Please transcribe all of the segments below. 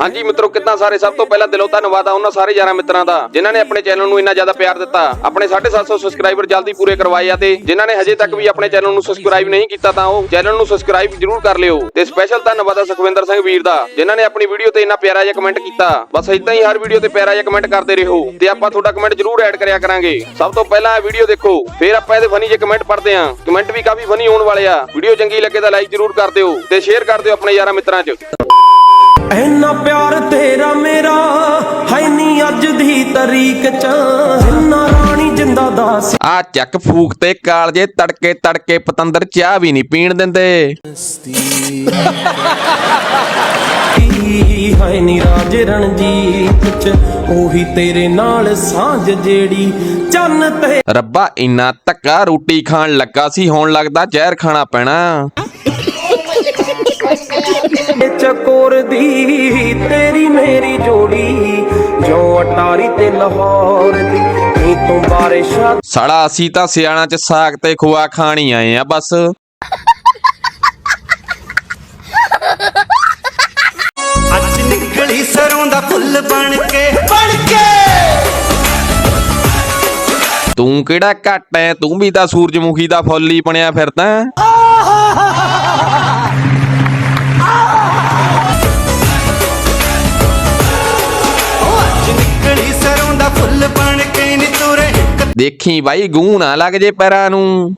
ਹਾਂਜੀ ਮਿੱਤਰੋ, ਕਿੱਦਾਂ ਸਾਰੇ? ਸਭ ਤੋਂ ਪਹਿਲਾਂ ਦਿਲੋਂ ਧੰਨਵਾਦ ਆ ਉਹਨਾਂ ਸਾਰੇ ਯਾਰਾਂ ਮਿੱਤਰਾਂ ਦਾ, ਜਿਨ੍ਹਾਂ ਨੇ ਆਪਣੇ ਚੈਨਲ ਨੂੰ ਇੰਨਾ ਜ਼ਿਆਦਾ ਪਿਆਰ ਦਿੱਤਾ। ਆਪਣੇ 750 ਸਬਸਕ੍ਰਾਈਬਰ ਜਲਦੀ ਪੂਰੇ ਕਰਵਾਏ ਆ ਤੇ ਜਿਨ੍ਹਾਂ ਨੇ ਹਜੇ ਤੱਕ ਵੀ ਆਪਣੇ ਚੈਨਲ ਨੂੰ ਸਬਸਕ੍ਰਾਈਬ ਨਹੀਂ ਕੀਤਾ ਤਾਂ ਉਹ ਚੈਨਲ ਨੂੰ ਸਬਸਕ੍ਰਾਈਬ ਜਰੂਰ ਕਰ ਲਿਓ। ਤੇ ਸਪੈਸ਼ਲ ਧੰਨਵਾਦ ਆ ਸੁਖਵਿੰਦਰ ਸਿੰਘ ਵੀਰ ਦਾ, ਜਿਨ੍ਹਾਂ ਨੇ ਆਪਣੀ ਵੀਡੀਓ ਤੇ ਇੰਨਾ ਪਿਆਰਾ ਜਿਹਾ ਕਮੈਂਟ ਕੀਤਾ। ਬਸ ਇਦਾਂ ਹੀ ਹਰ ਵੀਡੀਓ ਤੇ ਪਿਆਰਾ ਜਿਹਾ ਕਮੈਂਟ ਕਰਦੇ ਰਹੋ ਤੇ ਆਪਾਂ ਤੁਹਾਡਾ ਕਮੈਂਟ ਜਰੂਰ ਐਡ ਕਰਿਆ ਕਰਾਂਗੇ। ਸਭ ਤੋਂ ਪਹਿਲਾਂ ਇਹ ਵੀਡੀਓ ਦੇਖੋ, ਫਿਰ ਆਪਾਂ ਇਹਦੇ ਫਨੀ ਜਿਹੇ ਕਮੈਂਟ ਪੜ੍ਹਦੇ ਆਂ ਕਮੈਂਟ ਵੀ ਕਾਫੀ ਫਨੀ ਹੋਣ ਵਾਲੇ ਆ। ਵੀਡੀਓ ਚੰਗੀ ਲੱਗੇ ਤਾਂ ਲਾਈਕ ਜਰੂਰ ਕਰ ਦਿਓ ਤੇ ਸ਼ੇਅਰ ਕਰ ਦਿਓ ਆਪਣੇ ਯਾਰਾਂ ਮਿੱਤਰਾਂ 'ਚ। ਇੰਨਾ ਪਿਆਰ ਤੇਰਾ ਮੇਰਾ ਹੈ ਨਹੀਂ ਅੱਜ ਦੀ ਤਰੀਕ ਚ। ਇੰਨਾ ਰਾਣੀ ਜਿੰਦਾ ਦਾਸ। ਆ ਚੱਕ ਫੂਕ ਤੇ ਕਾਲਜੇ ਤੜਕੇ ਤੜਕੇ ਪਤੰਦਰ ਚਾਹ ਵੀ ਨਹੀਂ ਪੀਣ ਦਿੰਦੇ। ਕੀ ਹੈ ਨੀ ਰਾਜ ਰਣਜੀਤ ਚ ਉਹੀ ਤੇਰੇ ਨਾਲ ਸਾਂਝ ਜਿਹੜੀ ਚੰਨ ਤੇ। ਰੱਬਾ ਇੰਨਾ ਧੱਕਾ ਰੋਟੀ ਖਾਣ ਲੱਗਾ ਸੀ ਹੁਣ ਲੱਗਦਾ ਜ਼ਹਿਰ ਖਾਣਾ ਪੈਣਾ। ਚਕੋਰ ਦੀ ਤੇਰੀ ਮੇਰੀ ਜੋੜੀ ਜੋ ਅਟਾਰੀ ਤੇ ਲਾਹੌਰ ਦੀ ਨੀ ਤੂੰ ਬਾਰਿਸ਼ਾਂ ਸਾਲਾ ਅਸੀਂ ਤਾਂ ਸਿਆਣਾ ਚ ਸਾਗ ਤੇ ਖੋਆ ਖਾਣੀ ਆਏ ਆ ਬਸ ਅੱਜ ਨਿਕਲੀ ਸਰੋਂ ਦਾ ਫੁੱਲ ਬਣ ਕੇ ਬਣ ਕੇ ਤੂੰ ਕਿਹੜਾ ਘੱਟ ਐ ਤੂੰ ਵੀ ਤਾਂ ਸੂਰਜਮੁਖੀ ਦਾ ਫੁੱਲ ਹੀ ਬਣਿਆ ਫਿਰਦਾ ਦਾ ਫੁੱਲ ਬਣ ਕੇ ਨੀ ਤੁਰੇ। ਦੇਖੀ ਬਾਈ ਗੂੰ ਨਾ ਲੱਗ ਜੇ ਪੈਰਾਂ ਨੂੰ।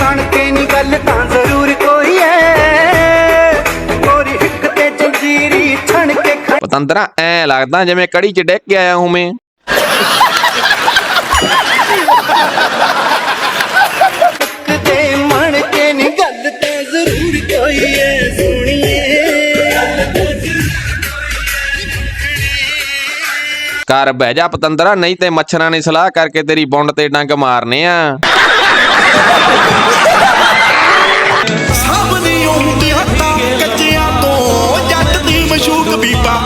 ਬਣ ਕੇ ਨੀ ਗੱਲ ਤਾਂ ਜ਼ਰੂਰ ਕੋਈ ਐ। ਕੋਰੀ ਹਿੱਕ ਤੇ ਜੰਜੀਰੀ ਛਣ ਕੇ ਪਤੰਦਰਾ ਐ ਲੱਗਦਾ ਜਿਵੇਂ ਕੜੀ ਚ ਡਿੱਗ ਕੇ ਆਇਆ ਹੋਵੇਂ ਕਰ ਬਹਿ ਜਾ ਪਤੰਦਰਾ ਨਹੀਂ ਤੇ ਮੱਛਰਾਂ ਨੇ ਸਲਾਹ ਕਰਕੇ ਤੇਰੀ ਬੁੰਡ ਤੇ ਡੰਗ ਮਾਰਨੇ ਆ। ਸਭ ਦੀ ਹੁੰਦੀ ਹੱਥਾਂ ਕੱਚਿਆਂ ਤੋਂ ਜੱਟ ਦੀ ਮਸ਼ੂਕ ਬੀਬਾ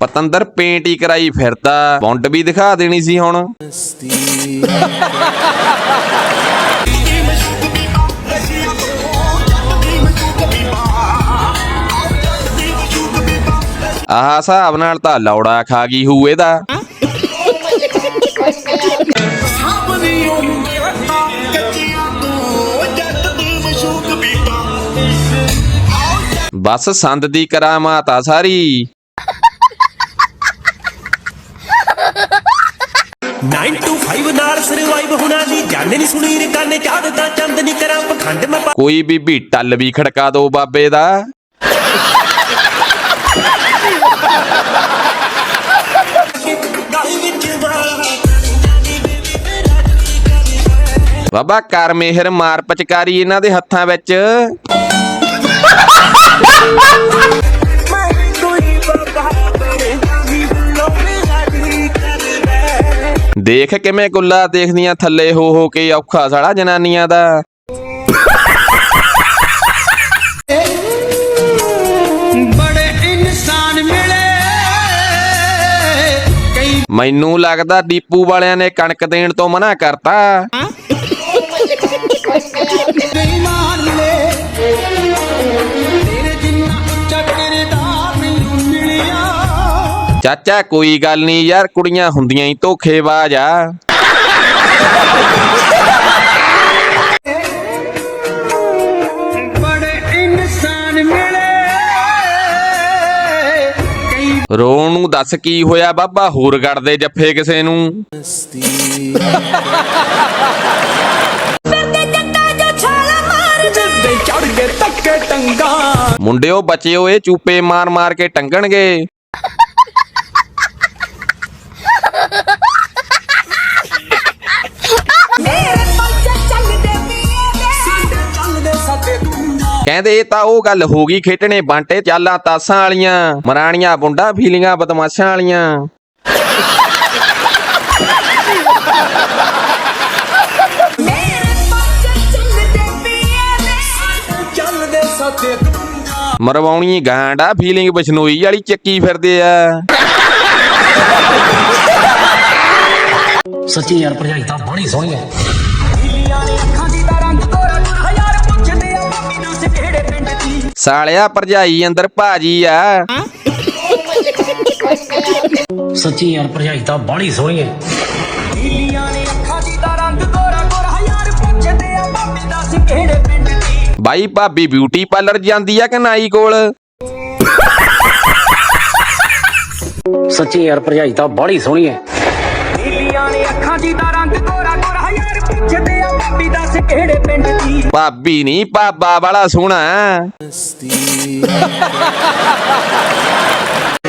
ਪਤੰਦਰ ਪੇਂਟ ਹੀ ਕਰਾਈ ਫਿਰਦਾ ਬੁੰਡ ਵੀ ਦਿਖਾ ਦੇਣੀ ਸੀ ਹੁਣ। ਆਹ ਹਿਸਾਬ ਨਾਲ ਤਾਂ ਲੌੜਾ ਖਾ ਗਈ ਹੂ ਇਹਦਾ। ਬਸ ਸੰਦ ਦੀ ਕਰਾਮਾਤ ਆ ਸਾਰੀ। 9 to 5 ਨਾਲ ਸਰਵਾਈਵ ਹੁਣਾ ਦੀ ਜਾਣੇ ਨਹੀਂ ਸੁਣੀ ਰੇ ਕਾਨੇ ਚਾੜਦਾ ਚੰਦ ਨਹੀਂ ਕਰਾਂ ਪਖੰਡ ਮੈਂ ਕੋਈ ਬੀਬੀ ਟੱਲ ਵੀ ਖੜਕਾ ਦੋ ਬਾਬੇ ਦਾ। ਬਾਬਾ ਕਰ ਮਿਹਰ ਮਾਰ ਪਚਕਾਰੀ ਇਹਨਾਂ ਦੇ ਹੱਥਾਂ ਵਿੱਚ। ਮੈਂ ਕੋਈ ਬਾਬਾ ਬਣੇ ਦੇਖ ਕਿਵੇਂ ਗੁੱਲਾ ਦੇਖਦੀਆਂ ਥੱਲੇ ਹੋ ਹੋ ਕੇ ਔਖਾ ਸਾਲਾ ਜਨਾਨੀਆਂ ਦਾ। ਮੈਨੂੰ ਲੱਗਦਾ ਡੀਪੂ ਵਾਲਿਆਂ ਨੇ ਕਣਕ ਦੇਣ ਤੋਂ ਮਨਾ ਕਰਤਾ। ਚਾਚਾ ਕੋਈ ਗੱਲ ਨਹੀਂ ਯਾਰ ਕੁੜੀਆਂ ਹੁੰਦੀਆਂ ਹੀ ਧੋਖੇਬਾਜ਼ ਆ। ਰੋਣ ਨੂੰ ਦੱਸ ਕੀ ਹੋਇਆ ਬਾਬਾ? ਹੋਰ ਗੜਦੇ ਜੱਫੇ ਕਿਸੇ ਨੂੰ। ਫਿਰਦੇ ਮੁੰਡਿਓ ਬਚਿਓ, ਇਹ ਚੂਪੇ ਮਾਰ ਮਾਰ ਕੇ ਟੰਗਣਗੇ। ਕਹਿੰਦੇ ਇਹ ਤਾਂ ਉਹ ਗੱਲ ਹੋ ਗਈ ਖੇਡਣੇ ਬਾਂਟੇ ਚਾਲਾਂ ਤਾਸਾਂ ਵਾਲੀਆਂ, ਮਰਾਣੀਆਂ ਬੁੰਡਾ ਫੀਲੀਆਂ ਬਦਮਾਸ਼ਾਂ ਵਾਲੀਆਂ। ਮਰਵਾਉਣੀ ਗਾਂਡਾ, ਫੀਲਿੰਗ ਬਸ਼ਨੋਈ ਵਾਲੀ ਚੱਕੀ ਫਿਰਦੇ ਆ। ਸੱਚੀ ਯਾਰ ਭਰਜਾਈ ਤਾਂ ਬੜੀ ਸੋਹਣੀ ਹੈ ਸਾਲਿਆ ਭਰਜਾਈ ਅੰਦਰ ਭਾਜੀ ਆ। ਸੱਚੀ ਯਾਰ ਭਰਜਾਈ ਤਾਂ ਬੜੀ ਸੋਹਣੀ ਹੈ। ਨੀਲੀਆਂ ਨੇ ਅੱਖਾਂ ਦੀ ਦਾ ਰੰਗ ਗੋਰਾ ਗੋਰਾ ਯਾਰ ਪੁੱਛਦੇ ਆ ਬਾਬੇ ਦੱਸ ਕਿਹੜੇ ਪਿੰਡ ਦੀ ਬਾਈ ਭਾਬੀ ਬਿਊਟੀ ਪਾਰਲਰ ਜਾਂਦੀ ਆ ਕਿ ਨਾਈ ਕੋਲ? ਸੱਚੀ ਯਾਰ ਭਰਜਾਈ ਤਾਂ ਬੜੀ ਸੋਹਣੀ ਹੈ। ਨੀਲੀਆਂ ਨੇ ਅੱਖਾਂ ਦੀ ਦਾ ਰੰਗ ਬਾਬੇ ਦੱਸ ਕਿਹੜੇ ਪਿੰਡ ਦੀ ਭਾਬੀ ਨਹੀਂ ਪਾਬਾ ਵਾਲਾ ਸੋਹਣਾ।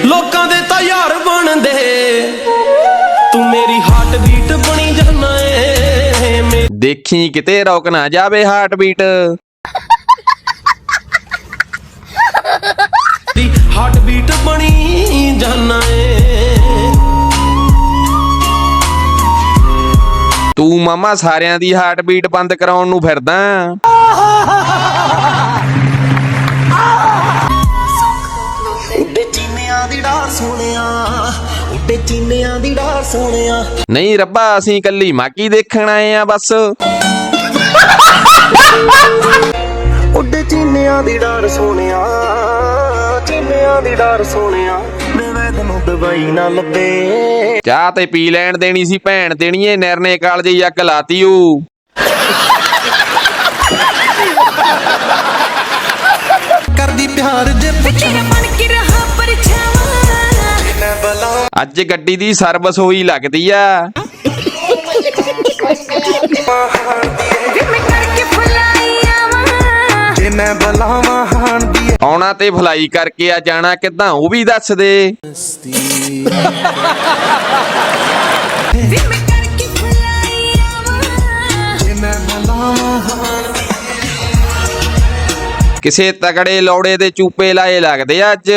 ਲੋਕਾਂ ਦੇ ਤਾਂ ਯਾਰ ਬਣਦੇ। ਤੂੰ ਮੇਰੀ ਹਾਰਟ ਬੀਟ ਬਣੀ ਜਾਣਾ ਏ। ਦੇਖੀ ਕਿਤੇ ਰੁਕ ਨਾ ਜਾਵੇ ਹਾਰਟ ਬੀਟ ਹਾਰਟ ਬੀਟ ਬਣੀ ਜਾਣਾ ਏ। ਮਾਮਾ ਸਾਰਿਆਂ ਦੀ ਹਾਰਟ ਬੀਟ ਬੰਦ ਕਰਾਉਣ ਨੂੰ ਫਿਰਦਾ। ਉੱਡੇ ਚੀਨਿਆਂ ਦੀ ਡਾਰ ਸੋਹਣਿਆ ਨਹੀਂ ਰੱਬਾ ਅਸੀਂ ਕੱਲੀ ਮਾਕੀ ਦੇਖਣ ਆਏ ਆ ਬਸ। ਉੱਡੇ ਚੀਨਿਆਂ ਦੀ ਡਾਰ ਸੋਹਣਿਆ ਚੀਨਿਆਂ ਦੀ ਡਾਰ ਸੋਹਣਿਆ। ਤੈਨੂੰ ਦਵਾਈ ਨਾ ਲੱਭੇ। ਚਾਹ ਤੇ ਪੀ ਲੈਣ ਦੇਣੀ ਸੀ ਭੈਣ ਦੇਣੀਏ ਨਿਰਨੇ ਕਾਲਜੇ ਅੱਗ ਲਾਤੀ ਊ। ਕਰਦੀ ਪਿਆਰ ਦੇ ਤੇਰਾ ਬਣ ਕੇ ਰਹਾ ਪਰਛਾਵਾਂ? ਅੱਜ ਗੱਡੀ ਦੀ ਸਰਵਿਸ ਹੋਈ ਲੱਗਦੀ ਆ। ਵੇ ਮੈਂ ਕਰਕੇ ਫੁਲਾਈ ਆਵਾਂ। ਜੇ ਮੈਂ ਬਲਾਵਾਂ। ਦੀ ਆਉਣਾ ਤੇ ਫਲਾਈ ਕਰਕੇ ਆ ਜਾਣਾ, ਕਿੱਦਾਂ? ਉਹ ਵੀ ਦੱਸ ਦੇ। ਕਿਸੇ ਤਗੜੇ ਲੋੜੇ ਦੇ ਚੂਪੇ ਲਾਏ ਲੱਗਦੇ ਅੱਜ।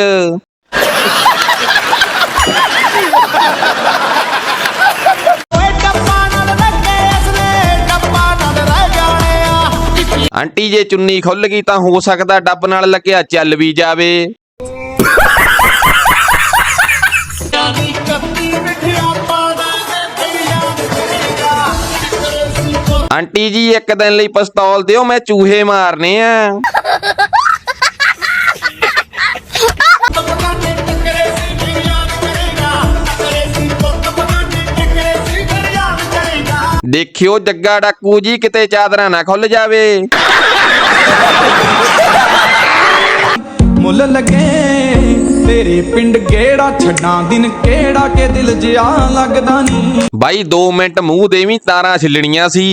ਆਂਟੀ ਜੇ ਚੁੰਨੀ ਖੁੱਲ ਗਈ ਤਾਂ ਹੋ ਸਕਦਾ ਡੱਬ ਨਾਲ ਲੱਗਿਆ ਚੱਲ ਵੀ ਜਾਵੇ। ਆਂਟੀ ਜੀ, ਇੱਕ ਦਿਨ ਲਈ ਪਿਸਤੌਲ ਦਿਓ, ਮੈਂ ਚੂਹੇ ਮਾਰਨੇ ਆ। ਦੇਖਿਓ ਜੱਗਾ ਡਾਕੂ ਜੀ ਕਿਤੇ ਚਾਦਰਾਂ ਨਾ ਖੁੱਲ ਜਾਵੇ। ਮੁੱਲ ਲੱਗੇ ਤੇਰੇ ਪਿੰਡ ਗੇੜਾ ਛੱਡਾਂ ਦਿਨ ਕਿਹੜਾ ਕੇ ਦਿਲ ਜਿਆ ਲੱਗਦਾ ਨਹੀਂ ਬਾਈ 2 ਮਿੰਟ ਮੂੰਹ ਦੇਵੀਂ ਤਾਰਾਂ ਛਿੱਲਣੀਆਂ ਸੀ।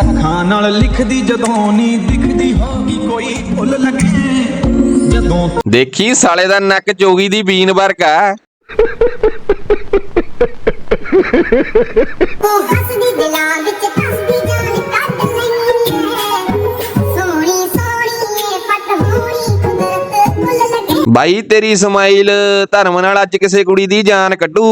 ਅੱਖਾਂ ਨਾਲ ਲਿਖਦੀ ਜਦੋਂ ਨਹੀਂ ਦਿਖਦੀ ਹੋਗੀ ਕੋਈ ਮੁੱਲ ਲੱਗੇ। ਜਦੋਂ ਦੇਖੀ ਸਾਲੇ ਦਾ ਨੱਕ ਚੋਗੀ ਦੀ ਬੀਨ ਵਰਗਾ ਉਹ ਹੱਸਦੀ ਦਿਲਾਂ ਵਿੱਚ ਕੱਸਦੀ ਜਾਨ ਕੱਢ ਲੈਂਦੀ ਹੈ। ਸੋਹਣੀ ਸੋਹਣੀ ਏ ਪਟ ਹੋਣੀ ਕੁਦਰਤ ਫੁੱਲ ਲੱਗੇ। ਬਾਈ ਤੇਰੀ ਸਮਾਈਲ ਧਰਮ ਨਾਲ ਅੱਜ ਕਿਸੇ ਕੁੜੀ ਦੀ ਜਾਨ ਕੱਢੂ।